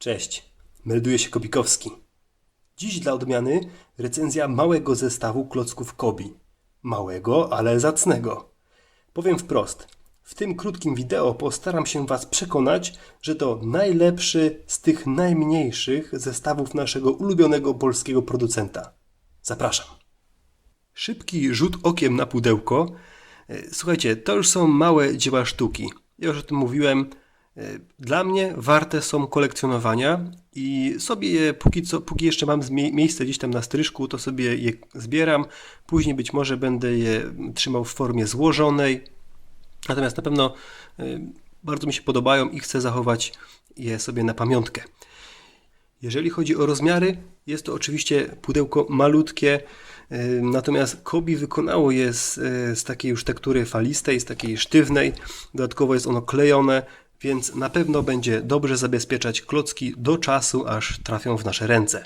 Cześć, melduje się Kobikowski. Dziś dla odmiany recenzja małego zestawu klocków Kobi. Małego, ale zacnego. Powiem wprost, w tym krótkim wideo postaram się Was przekonać, że to najlepszy z tych najmniejszych zestawów naszego ulubionego polskiego producenta. Zapraszam. Szybki rzut okiem na pudełko. E, Słuchajcie, to już są małe dzieła sztuki. Ja już o tym mówiłem. E, Dla mnie warte są kolekcjonowania i sobie je póki, co, póki jeszcze mam miejsce gdzieś tam na stryżku, to sobie je zbieram. Później być może będę je trzymał w formie złożonej. Natomiast na pewno e, bardzo mi się podobają i chcę zachować je sobie na pamiątkę. Jeżeli chodzi o rozmiary, jest to oczywiście pudełko malutkie, yy, natomiast Kobi wykonało je z, z takiej już tektury falistej, z takiej sztywnej. Dodatkowo jest ono klejone, więc na pewno będzie dobrze zabezpieczać klocki do czasu, aż trafią w nasze ręce.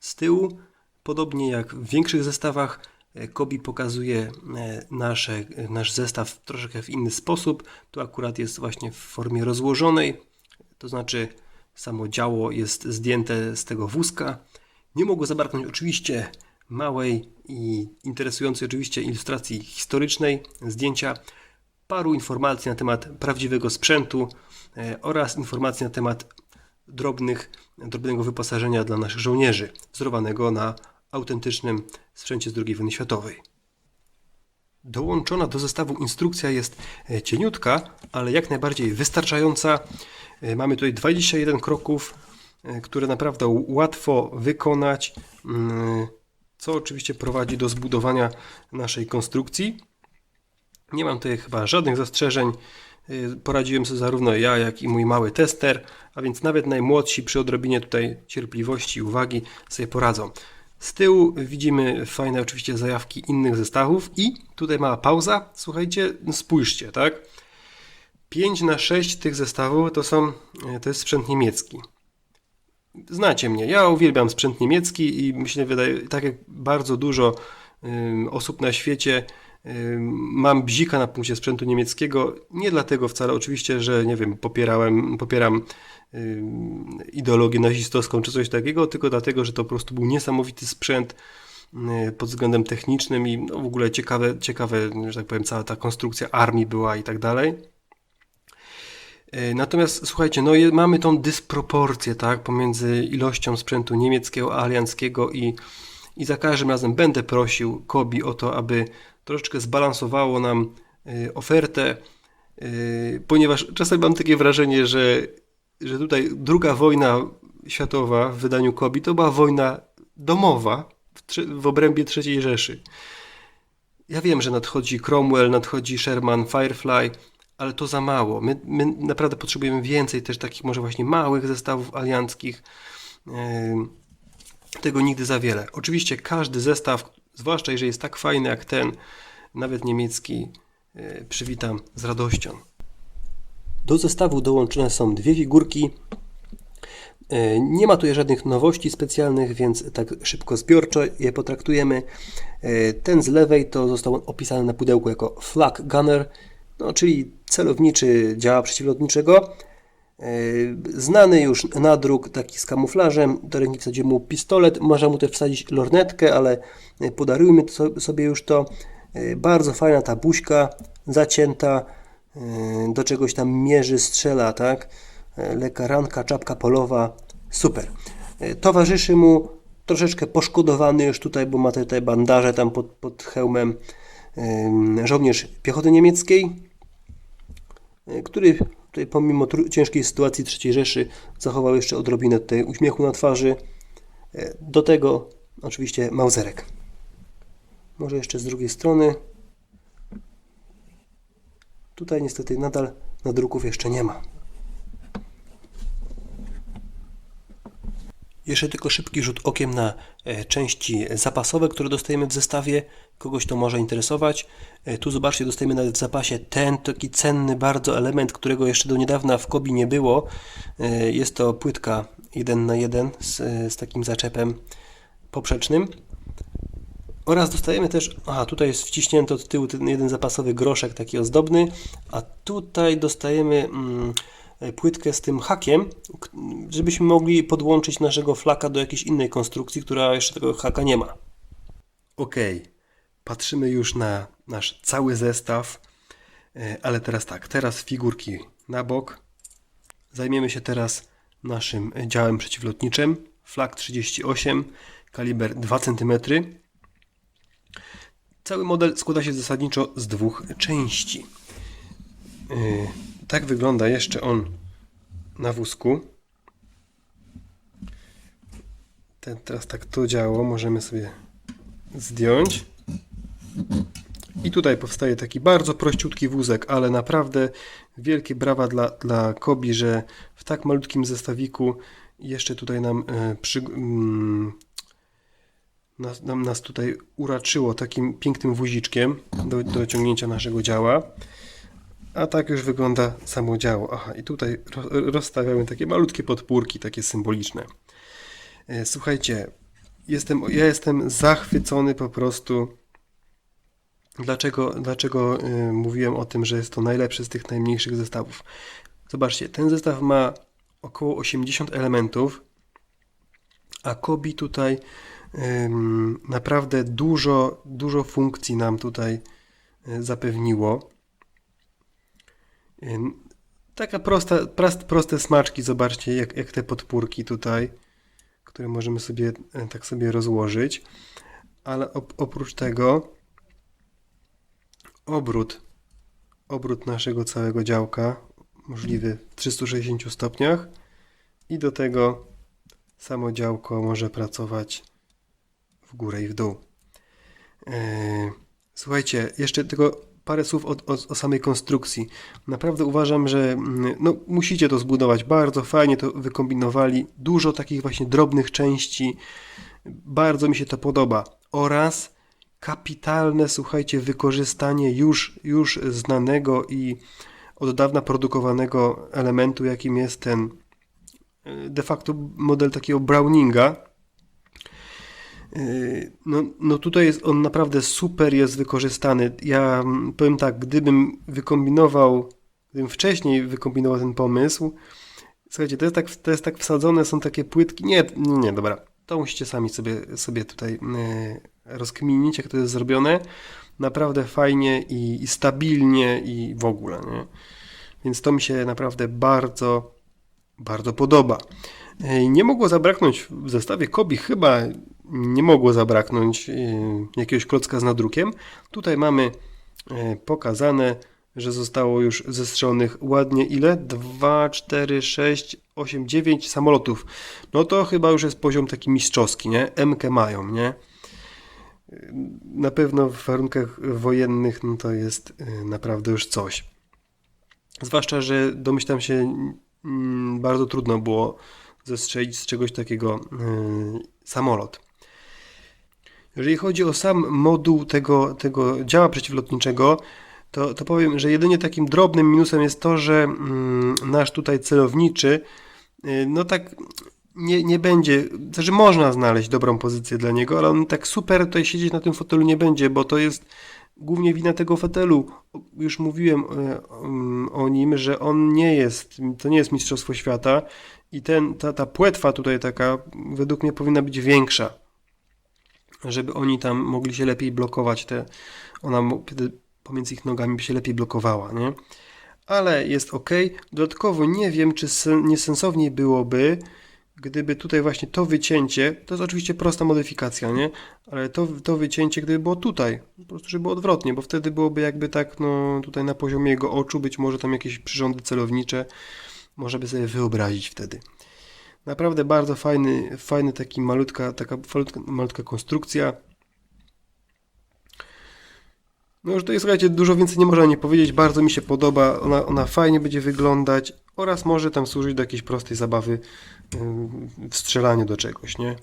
Z tyłu, podobnie jak w większych zestawach, e, Kobi pokazuje e, nasze, e, nasz zestaw troszeczkę w inny sposób. Tu akurat jest właśnie w formie rozłożonej, to znaczy samo działo jest zdjęte z tego wózka. Nie mogło zabraknąć oczywiście małej i interesującej oczywiście ilustracji historycznej, zdjęcia, paru informacji na temat prawdziwego sprzętu e, oraz informacji na temat drobnych, drobnego wyposażenia dla naszych żołnierzy, wzorowanego na autentycznym sprzęcie z II wojny światowej. Dołączona do zestawu instrukcja jest e, cieniutka, ale jak najbardziej wystarczająca. E, Mamy tutaj 21 kroków, które naprawdę łatwo wykonać, mm, co oczywiście prowadzi do zbudowania naszej konstrukcji. Nie mam tutaj chyba żadnych zastrzeżeń. Y, Poradziłem sobie zarówno ja, jak i mój mały tester, a więc nawet najmłodsi przy odrobinie tutaj cierpliwości i uwagi sobie poradzą. Z tyłu widzimy fajne oczywiście zajawki innych zestawów i tutaj mała pauza. Słuchajcie, spójrzcie, tak? 5 na 6 tych zestawów to są, y, to jest sprzęt niemiecki. Znacie mnie, ja uwielbiam sprzęt niemiecki i myślę, wydaje, tak jak bardzo dużo ym, osób na świecie mam bzika na punkcie sprzętu niemieckiego. Nie dlatego wcale oczywiście, że nie wiem, popierałem, popieram ideologię nazistowską czy coś takiego, tylko dlatego, że to po prostu był niesamowity sprzęt y, pod względem technicznym i no, w ogóle ciekawe, ciekawe, że tak powiem, cała ta konstrukcja armii była i tak dalej. E, Natomiast słuchajcie, no mamy tą dysproporcję, tak, pomiędzy ilością sprzętu niemieckiego, alianckiego i, i za każdym razem będę prosił Kobi o to, aby troszeczkę zbalansowało nam e, ofertę, e, ponieważ czasem mam takie wrażenie, że, że tutaj druga wojna światowa w wydaniu Kobi to była wojna domowa w, w obrębie III Rzeszy. Ja wiem, że nadchodzi Cromwell, nadchodzi Sherman, Firefly, ale to za mało. My, my naprawdę potrzebujemy więcej też takich może właśnie małych zestawów alianckich. Tego nigdy za wiele. Oczywiście każdy zestaw, zwłaszcza jeżeli jest tak fajny jak ten, nawet niemiecki, yy, przywitam z radością. Do zestawu dołączone są dwie figurki. E, Nie ma tutaj żadnych nowości specjalnych, więc tak szybko zbiorczo je potraktujemy. E, Ten z lewej to został opisany na pudełku jako Flak Gunner, no, czyli celowniczy działa przeciwlotniczego. E, Znany już nadruk taki z kamuflażem, do ręki wsadzimy mu pistolet, można mu też wsadzić lornetkę, ale e, podarujmy sobie już to. E, Bardzo fajna ta buźka, zacięta, do czegoś tam mierzy, strzela, tak? E, Lekka ranka, czapka polowa, super. Towarzyszy mu troszeczkę poszkodowany już tutaj, bo ma te, te bandaże tam pod, pod hełmem em, żołnierz piechoty niemieckiej, który tutaj pomimo ciężkiej sytuacji III Rzeszy zachował jeszcze odrobinę tutaj uśmiechu na twarzy. E, Do tego oczywiście Mauserek. Może jeszcze z drugiej strony. Tutaj niestety nadal nadruków jeszcze nie ma. Jeszcze tylko szybki rzut okiem na e, części zapasowe, które dostajemy w zestawie. Kogoś to może interesować. E, Tu zobaczcie, dostajemy nawet w zapasie ten taki cenny bardzo element, którego jeszcze do niedawna w Kobi nie było. E, Jest to płytka 1 na 1 z, z takim zaczepem poprzecznym. Oraz dostajemy też, aha, tutaj jest wciśnięty od tyłu ten jeden zapasowy groszek taki ozdobny, a tutaj dostajemy mm, płytkę z tym hakiem, żebyśmy mogli podłączyć naszego flaka do jakiejś innej konstrukcji, która jeszcze tego haka nie ma. Ok, patrzymy już na nasz cały zestaw, e, ale teraz tak, teraz figurki na bok. Zajmiemy się teraz naszym działem przeciwlotniczym. Flak 38, kaliber 2 cm. Cały model składa się zasadniczo z dwóch części. Tak wygląda jeszcze on na wózku. Te, teraz tak to działo, możemy sobie zdjąć. I tutaj powstaje taki bardzo prościutki wózek, ale naprawdę wielkie brawa dla, dla Kobi, że w tak malutkim zestawiku jeszcze tutaj nam e, przy, mm, nas, nam, nas tutaj uraczyło takim pięknym woziczkiem do, do ciągnięcia naszego działa. A tak już wygląda samo działo. Aha, i tutaj ro, rozstawiamy takie malutkie podpórki, takie symboliczne. E, Słuchajcie, jestem, ja jestem zachwycony po prostu. Dlaczego, dlaczego y, mówiłem o tym, że jest to najlepszy z tych najmniejszych zestawów? Zobaczcie, ten zestaw ma około 80 elementów, a Kobi tutaj naprawdę dużo, dużo funkcji nam tutaj y, zapewniło. Taka prosta, prost, proste smaczki, zobaczcie, jak, jak te podpórki tutaj, które możemy sobie y, tak sobie rozłożyć. Ale op, oprócz tego obrót, obrót naszego całego działka możliwy w 360 stopniach i do tego samo działko może pracować w górę i w dół. Eee, Słuchajcie, jeszcze tylko parę słów o, o, o samej konstrukcji. Naprawdę uważam, że mm, no, musicie to zbudować. Bardzo fajnie to wykombinowali. Dużo takich właśnie drobnych części. Bardzo mi się to podoba. Oraz kapitalne, słuchajcie, wykorzystanie już, już znanego i od dawna produkowanego elementu, jakim jest ten e, de facto model takiego Browninga. No, no tutaj jest on naprawdę super jest wykorzystany. Ja powiem tak, gdybym wykombinował, gdybym wcześniej wykombinował ten pomysł, słuchajcie, to jest tak, to jest tak wsadzone, są takie płytki, nie, nie, nie dobra, to musicie sami sobie, sobie tutaj e, rozkminić, jak to jest zrobione. Naprawdę fajnie i, i stabilnie i w ogóle, nie? Więc to mi się naprawdę bardzo, bardzo podoba. E, Nie mogło zabraknąć w zestawie Kobi, chyba nie mogło zabraknąć e, jakiegoś klocka z nadrukiem. Tutaj mamy e, pokazane, że zostało już zestrzelonych ładnie ile? 2, 4, 6, 8, 9 samolotów. No to chyba już jest poziom taki mistrzowski, nie? MK mają, nie? Na pewno w warunkach wojennych no to jest y, naprawdę już coś. Zwłaszcza, że domyślam się, mm, bardzo trudno było zestrzelić z czegoś takiego y, samolot. Jeżeli chodzi o sam moduł tego, tego działa przeciwlotniczego, to, to powiem, że jedynie takim drobnym minusem jest to, że mm, nasz tutaj celowniczy, y, no tak nie, nie będzie, znaczy można znaleźć dobrą pozycję dla niego, ale on tak super tutaj siedzieć na tym fotelu nie będzie, bo to jest głównie wina tego fotelu. Już mówiłem um, o nim, że on nie jest, to nie jest Mistrzostwo Świata i ten, ta, ta płetwa tutaj taka według mnie powinna być większa, żeby oni tam mogli się lepiej blokować, te, ona pomiędzy ich nogami by się lepiej blokowała, nie? Ale jest ok. Dodatkowo nie wiem, czy sen, niesensowniej byłoby, gdyby tutaj właśnie to wycięcie, to jest oczywiście prosta modyfikacja, nie? Ale to, to wycięcie, gdyby było tutaj, po prostu, żeby było odwrotnie, bo wtedy byłoby jakby tak, no tutaj na poziomie jego oczu, być może tam jakieś przyrządy celownicze, można by sobie wyobrazić wtedy. Naprawdę bardzo fajny, fajny taki malutka, taka malutka, malutka konstrukcja. No już tutaj słuchajcie, dużo więcej nie można nie powiedzieć, bardzo mi się podoba, ona, ona fajnie będzie wyglądać oraz może tam służyć do jakiejś prostej zabawy w strzelaniu do czegoś, nie?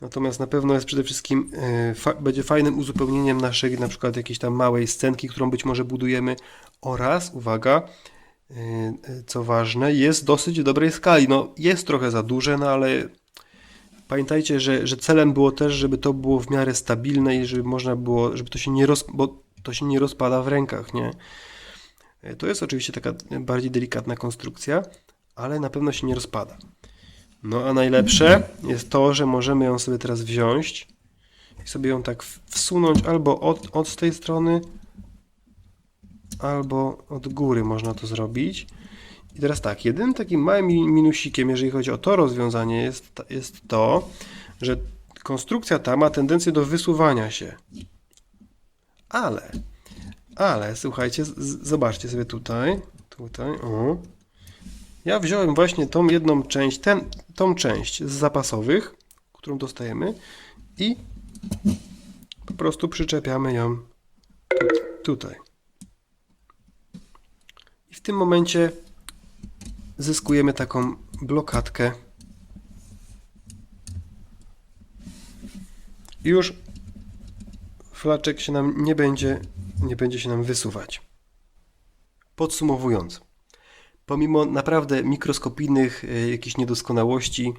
Natomiast na pewno jest przede wszystkim e, fa będzie fajnym uzupełnieniem naszej na przykład jakiejś tam małej scenki, którą być może budujemy oraz, uwaga, co ważne, jest dosyć dobrej skali. No jest trochę za duże, no ale pamiętajcie, że, że celem było też, żeby to było w miarę stabilne i żeby można było, żeby to się nie roz, bo to się nie rozpada w rękach, nie? E, To jest oczywiście taka bardziej delikatna konstrukcja, ale na pewno się nie rozpada. No a najlepsze jest to, że możemy ją sobie teraz wziąć i sobie ją tak wsunąć albo od, od tej strony, albo od góry można to zrobić. I teraz tak, jedynym takim małym mi- minusikiem, jeżeli chodzi o to rozwiązanie, jest, jest to, że konstrukcja ta ma tendencję do wysuwania się. Ale, ale, słuchajcie, zobaczcie sobie tutaj, tutaj, o. Ja wziąłem właśnie tą jedną część, ten, tą część z zapasowych, którą dostajemy i po prostu przyczepiamy ją tu, tutaj. W tym momencie zyskujemy taką blokadkę. Już flaczek się nam nie będzie, nie będzie się nam wysuwać. Podsumowując, pomimo naprawdę mikroskopijnych y, jakichś niedoskonałości,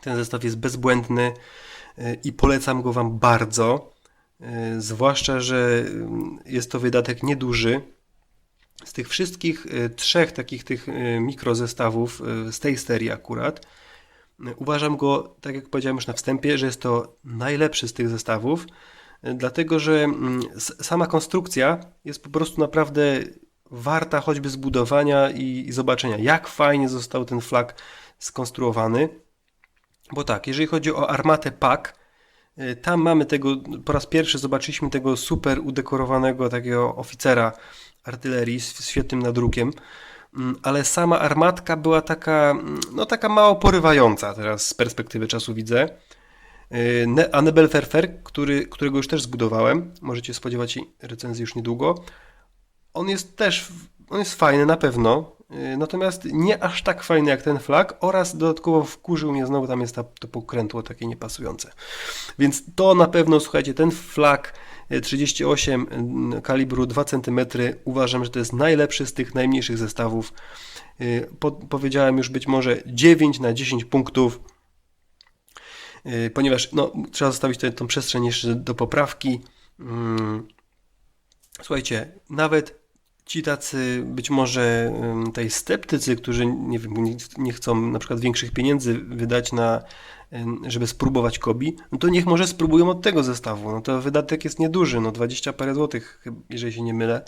ten zestaw jest bezbłędny y, i polecam go Wam bardzo. Y, Zwłaszcza, że y, jest to wydatek nieduży. Z tych wszystkich y, trzech takich tych y, mikrozestawów y, z tej serii akurat, uważam go, tak jak powiedziałem już na wstępie, że jest to najlepszy z tych zestawów, dlatego że mm, sama konstrukcja jest po prostu naprawdę warta choćby zbudowania i, zobaczenia, jak fajnie został ten flag skonstruowany. Bo tak, jeżeli chodzi o armatę PAK, tam mamy tego, po raz pierwszy zobaczyliśmy tego super udekorowanego takiego oficera artylerii z świetnym nadrukiem, Mm, ale sama armatka była taka, mm, no taka mało porywająca teraz z perspektywy czasu widzę. Y, A Nebel Ferfer, który, którego już też zbudowałem, możecie spodziewać się recenzji już niedługo, on jest też, on jest fajny na pewno, y, natomiast nie aż tak fajny jak ten flag oraz dodatkowo wkurzył mnie znowu, tam jest to pokrętło takie niepasujące. Więc to na pewno, słuchajcie, ten flag y, 38 y, kalibru 2 cm uważam, że to jest najlepszy z tych najmniejszych zestawów. Y, Po, powiedziałem już być może 9 na 10 punktów, y, ponieważ no, trzeba zostawić tutaj tą przestrzeń jeszcze do poprawki. Mm, Słuchajcie, nawet ci tacy być może tej sceptycy, którzy nie wiem, nie, chcą na przykład większych pieniędzy wydać na, żeby spróbować Kobi, no to niech może spróbują od tego zestawu. No to wydatek jest nieduży, no 20 parę złotych, jeżeli się nie mylę.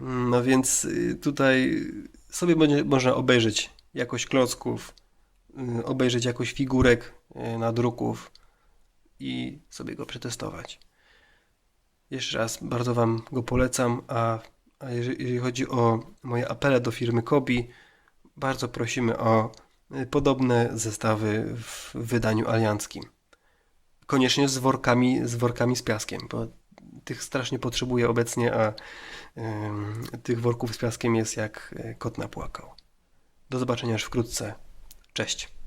No więc y, tutaj sobie będzie można obejrzeć jakość klocków, y, obejrzeć jakość figurek, y, nadruków i sobie go przetestować. Jeszcze raz bardzo Wam go polecam, a, a jeżeli, jeżeli chodzi o moje apele do firmy Kobi, bardzo prosimy o y, podobne zestawy w wydaniu alianckim. Koniecznie z workami, z workami z piaskiem, bo tych strasznie potrzebuję obecnie, a tych worków z piaskiem jest jak y, kot napłakał. Do zobaczenia już wkrótce. Cześć.